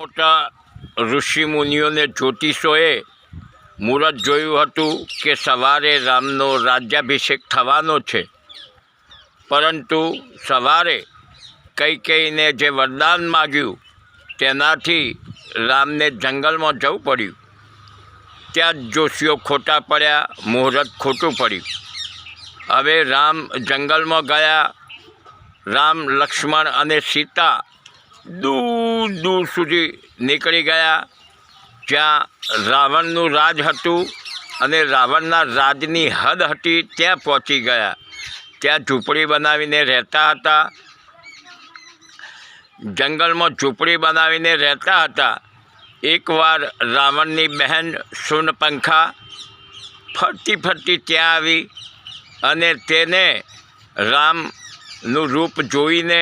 મોટા ઋષિ મુનિઓને જ્યોતિષોએ મુહૂર્ત જોયું હતું કે સવારે રામનો રાજ્યાભિષેક થવાનો છે. પરંતુ સવારે કઈ કઈને જે વરદાન માગ્યું, તેનાથી રામને જંગલમાં જવું પડ્યું. ત્યાં જ જોશીઓ ખોટા પડ્યા, મુહૂર્ત ખોટું પડ્યું. હવે રામ જંગલમાં ગયા. રામ લક્ષ્મણ અને સીતા દૂર દૂર સુધી નીકળી ગયા. જ્યાં રાવણનું રાજ હતું અને રાવણના રાજની હદ હતી ત્યાં પહોંચી ગયા. ત્યાં ઝૂંપડી બનાવીને રહેતા હતા. જંગલમાં ઝૂંપડી બનાવીને રહેતા હતા. એકવાર રાવણની બહેન સુનપંખા ફરતી ફરતી ત્યાં આવી અને તેને રામનું રૂપ જોઈને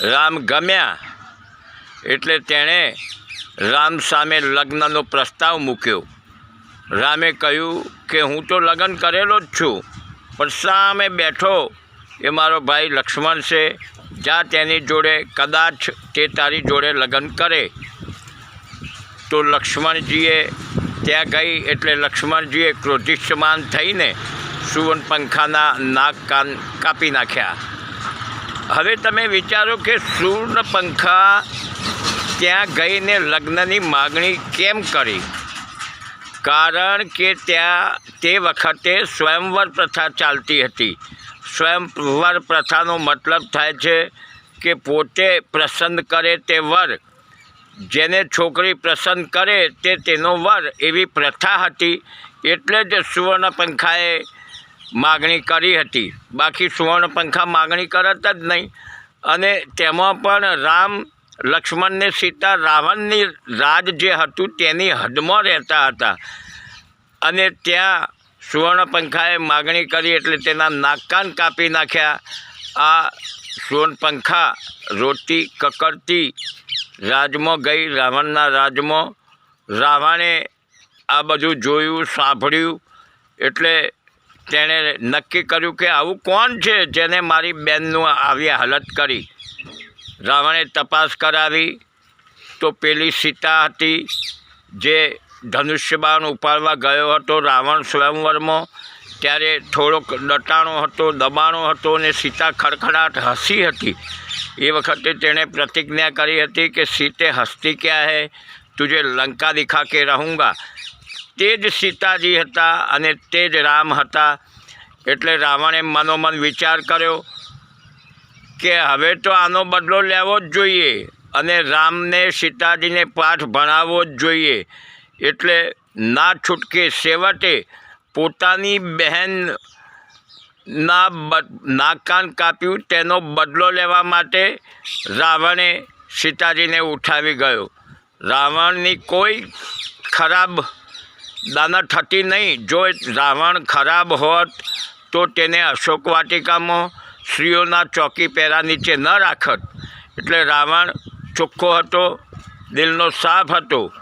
રામ ગમ્યા. એટલે તેણે રામ સામે લગ્નનો પ્રસ્તાવ મૂક્યો. રામે કહ્યું કે હું તો લગ્ન કરેલો જ છું, પણ સામે બેઠો એ મારો ભાઈ લક્ષ્મણ છે, જા તેની જોડે કદાચ તે તારી જોડે લગ્ન કરે. તો લક્ષ્મણજીએ ત્યાં ગઈ એટલે લક્ષ્મણજીએ ક્રોધિષ્યમાન થઈને સુવર્ણપંખાના નાક કાન કાપી નાખ્યા. હવે તમે વિચારો કે સુવર્ણપંખા ત્યાં ગઈને લગ્નની માગણી કેમ કરી? કારણ કે ત્યાં તે વખતે સ્વયંવર પ્રથા ચાલતી હતી. સ્વયંવર પ્રથાનો મતલબ થાય છે કે પોતે પ્રસન્ન કરે તે વર. જેને છોકરી પ્રસન્ન કરે તે તેનો વર એવી પ્રથા હતી એટલે જ સુવર્ણપંખાએ માગણી કરી હતી. બાકી સુવર્ણપંખા માગણી કરત જ નહીં. અને તેમાં પણ રામ લક્ષ્મણને સીતા રાવણની રાજ જે હતું તેની હદમાં રહેતા હતા. અને ત્યાં સુવર્ણપંખાએ માગણી કરી એટલે તેના નાકાન કાપી નાખ્યા. આ સુવર્ણપંખા રોટી કકડતી રાજમાં ગઈ, રાવણના રાજમાં. રાવણે આ બધું જોયું, સાંભળ્યું એટલે તેણે નક્કી કર્યું કે આવું કોણ છે જેને મારી બહેનનું આવી હાલત કરી? રાવણે તપાસ કરાવી તો પેલી સીતા હતી જે ધનુષ્યબાણ ઉપાડવા ગયો હતો રાવણ સ્વયંવરમાં. ત્યારે થોડોક દટાણો હતો, દબાણો હતો અને સીતા ખડખડાટ હસી હતી. એ વખતે તેણે પ્રતિજ્ઞા કરી હતી કે સીતે હસતી ક્યાં હૈ? તુજે લંકા દિખા કે રહુંગા? તે જ સીતાજી હતા અને તે જ રામ હતા. એટલે રાવણે મનોમન વિચાર કર્યો કે હવે તો આનો બદલો લેવો જ જોઈએ અને રામને સીતાજીને પાઠ ભણાવવો જ જોઈએ. એટલે ના છૂટકે સેવટે પોતાની બહેન ના નાકાન કાપ્યું તેનો બદલો લેવા માટે રાવણે સીતાજીને ઉઠાવી ગયો. રાવણની કોઈ ખરાબ દાના થતી નહીં. જો રાવણ ખરાબ હોત તો તેને અશોક વાટિકામાં સ્ત્રીઓના ચોકી પહેરા નીચે ન રાખત. એટલે રાવણ ચોખ્ખો હતો, દિલનો સાફ હતો.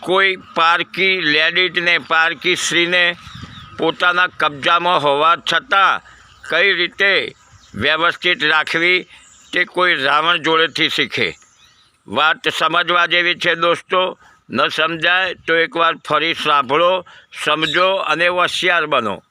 કોઈ પારકી લેડીઝને પારકી સ્ત્રીને પોતાના કબજામાં હોવા છતાં કઈ રીતે વ્યવસ્થિત રાખવી તે કોઈ રાવણ જોડેથી શીખે. વાત સમજવા જેવી છે દોસ્તો, ન સમજાય તો એકવાર ફરી સાંભળો, સમજો અને હોશિયાર બનો.